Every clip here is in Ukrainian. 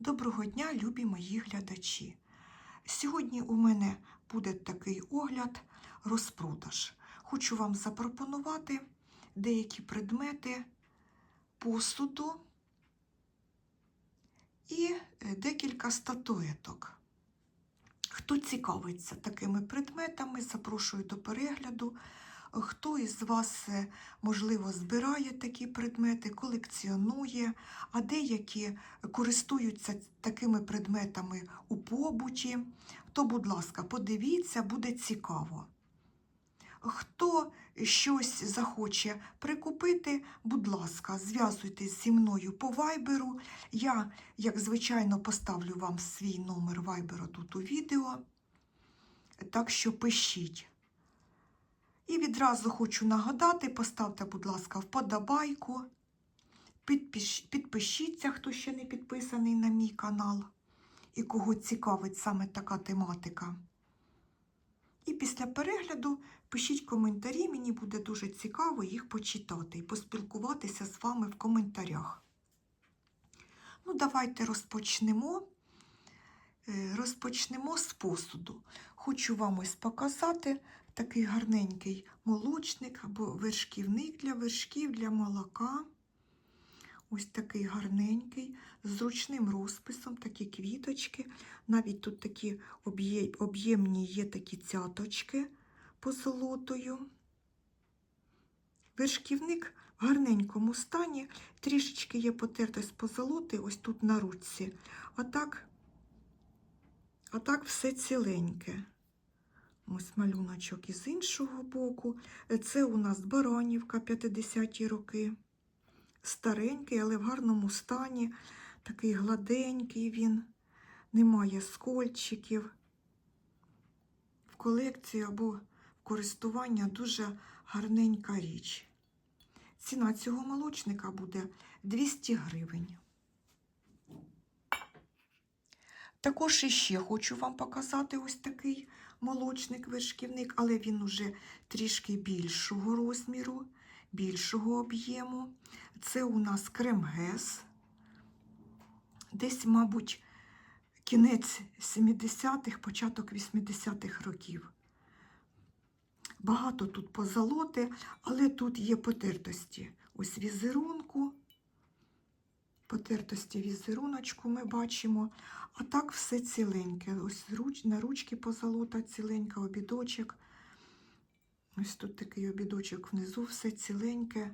Доброго дня, любі мої глядачі. Сьогодні у мене буде такий огляд розпродаж. Хочу вам запропонувати деякі предмети посуду і е, декілька статуеток. Хто цікавиться такими предметами, запрошую до перегляду. Хто із вас, е, можливо, збирає такі предмети, колекціонує, а деякі користуються такими предметами у побуті, то, будь ласка, подивіться, буде цікаво. Хто щось захоче прикупити, будь ласка, зв'язуйтесь зі мною по вайберу. Я, як звичайно, поставлю вам свій номер вайбера тут у відео. Так що пишіть. І відразу хочу нагадати, поставте, будь ласка, вподобайку. Підпишіться, хто ще не підписаний на мій канал і кого цікавить саме така тематика. І після перегляду пишіть коментарі, мені буде дуже цікаво їх почитати і поспілкуватися з вами в коментарях. Ну, давайте розпочнемо. Е, Розпочнемо з посуду. Хочу вам ось показати такий гарненький молочник або вершківник для вершків, для молока. Ось такий гарненький, з зручним розписом, такі квіточки. Навіть тут такі об'ємні є такі цяточки позолотою. Вершківник в гарненькому стані, трішечки є потертость позолоти ось тут на руці. А так, а так все ціленьке. Ось малюночок із іншого боку. Це у нас Баранівка 50-ті роки. Старенький, але в гарному стані. Такий гладенький він, немає скольчиків. В колекції або в користування дуже гарненька річ. Ціна цього молочника буде 200 гривень. Також іще хочу вам показати ось такий молочник-вершківник, але він уже трішки більшого розміру, більшого об'єму. Це у нас кремгес. Десь, мабуть, кінець 70-х, початок 80-х років. Багато тут позолоти, але тут є потертості. Ось візерунку, потертості візеруночку ми бачимо. А так все ціленьке. Ось на ручки позолота ціленька, обідочок. Ось тут такий обідочок внизу, все ціленьке.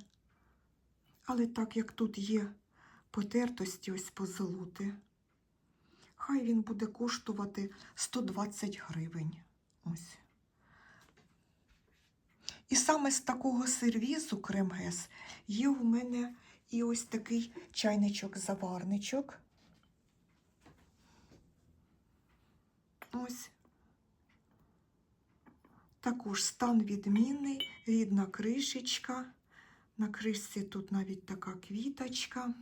Але так як тут є потертості ось позолоти, хай він буде коштувати 120 гривень. Ось. І саме з такого сервізу кремгес є у мене і ось такий чайничок-заварничок. Ось. Також стан відмінний, рідна кришечка. На кришці тут навіть така квіточка.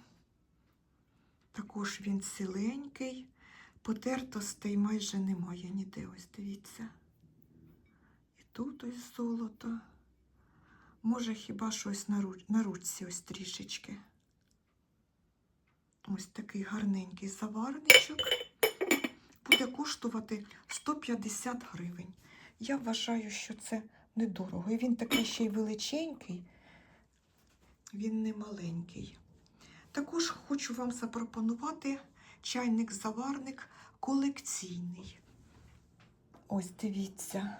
Також він ціленький, потертостей майже немає ніде, ось дивіться. І тут ось золото. Може, хіба щось на, руч... на ручці ось трішечки. Ось такий гарненький заварничок. Буде коштувати 150 гривень. Я вважаю, що це недорого. І він такий ще й величенький, він не маленький. Також хочу вам запропонувати чайник-заварник колекційний. Ось дивіться,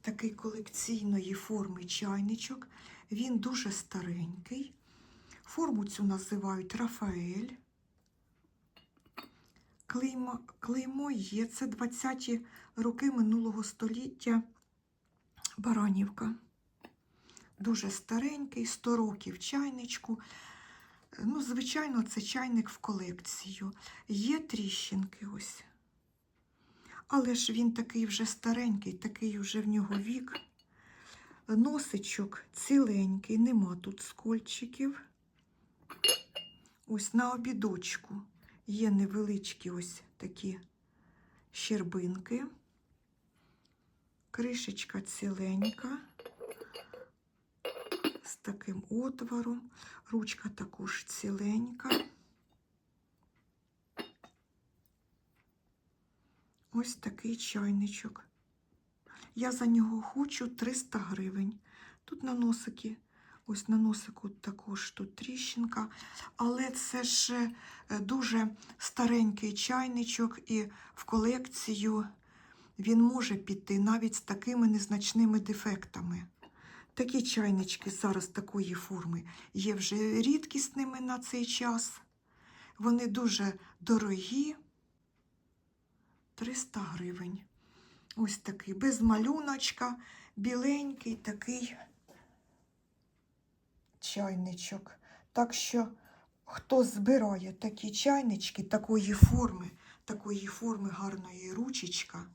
такий колекційної форми чайничок. Він дуже старенький. Форму цю називають Рафаель. Клеймо, клеймо є. Це 20-ті роки минулого століття Баранівка. Дуже старенький, 100 років чайничку. Ну, звичайно, це чайник в колекцію. Є тріщинки ось. Але ж він такий вже старенький, такий вже в нього вік. Носичок ціленький, нема тут скольчиків. Ось на обідочку є невеличкі ось такі щербинки. Кришечка ціленька. З таким отвором. Ручка також ціленька. Ось такий чайничок. Я за нього хочу 300 гривень. Тут на носики, ось на носику також тут тріщинка. Але це ж е, дуже старенький чайничок, і в колекцію він може піти навіть з такими незначними дефектами. Такі чайнички зараз такої форми є вже рідкісними на цей час. Вони дуже дорогі. 300 гривень. Ось такий, без малюночка, біленький такий чайничок. Так що, хто збирає такі чайнички, такої форми, такої форми гарної ручечка,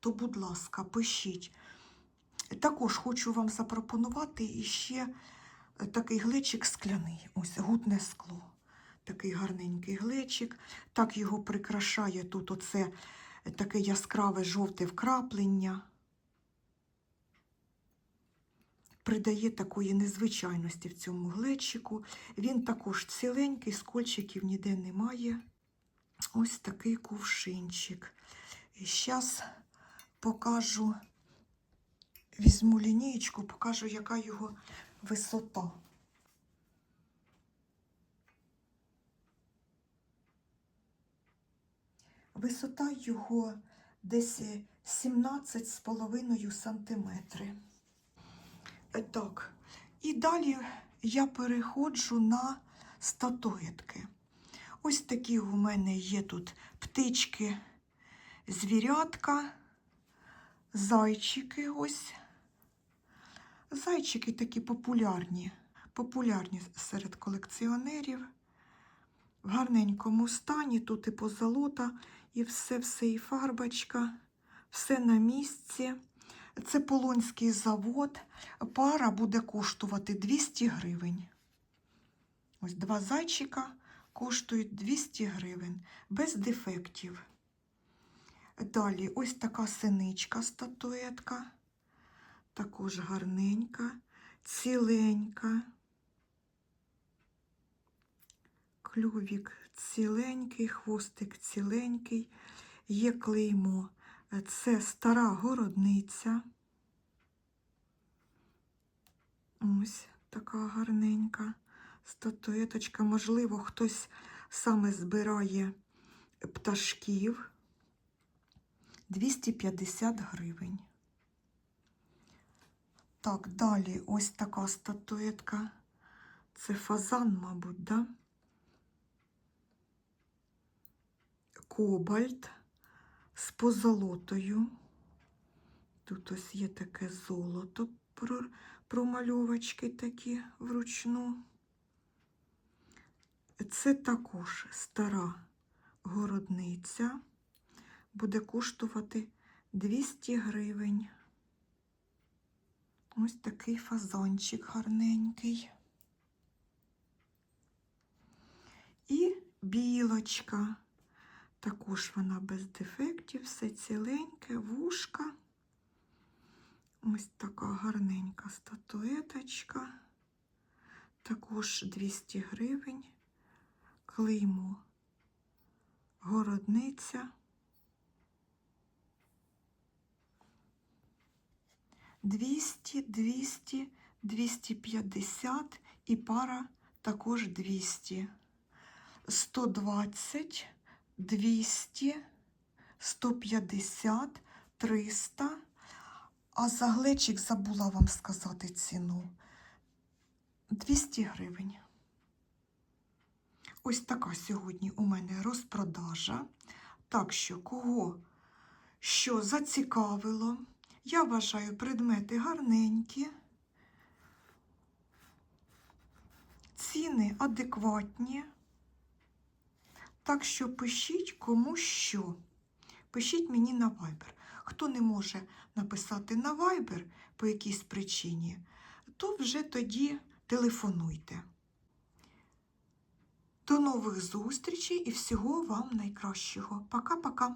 то, будь ласка, пишіть. Також хочу вам запропонувати іще такий глечик скляний. Ось гутне скло. Такий гарненький глечик. Так його прикрашає тут оце таке яскраве жовте вкраплення. Придає такої незвичайності в цьому глечику. Він також ціленький, скольчиків ніде немає. Ось такий кувшинчик. І зараз покажу, візьму лінієчку, покажу, яка його висота. Висота його десь 17,5 сантиметри. Е, Так, і далі я переходжу на статуетки. Ось такі у мене є тут птички, звірятка, зайчики ось. Зайчики такі популярні, популярні серед колекціонерів. В гарненькому стані, тут і позолота, і все-все, і фарбочка, все на місці. Це Полонський завод. Пара буде коштувати 200 гривень. Ось два зайчика коштують 200 гривень, без дефектів. Далі ось така синичка статуетка, також гарненька, ціленька. Клювік ціленький, хвостик ціленький, є клеймо. Це стара городниця. Ось така гарненька статуеточка. Можливо, хтось саме збирає пташків. 250 гривень. Так, далі ось така статуетка. Це фазан, мабуть, да? Кобальт з позолотою. Тут ось є таке золото, про- промальовочки такі вручну. Це також стара городниця. Буде коштувати 200 гривень. Ось такий фазончик гарненький. І білочка. Також вона без дефектів, все ціленьке, вушка. Ось така гарненька статуеточка. Також 200 гривень. Клеймо. Городниця. 200, 200, 250 і пара також 200. 120, 200, 150, 300. А за глечик забула вам сказати ціну. 200 гривень. Ось така сьогодні у мене розпродажа. Так що, кого що зацікавило, я вважаю предмети гарненькі, ціни адекватні. Так що пишіть кому що. Пишіть мені на Viber. Хто не може написати на Viber по якійсь причині, то вже тоді телефонуйте. До нових зустрічей і всього вам найкращого. Пока-пока.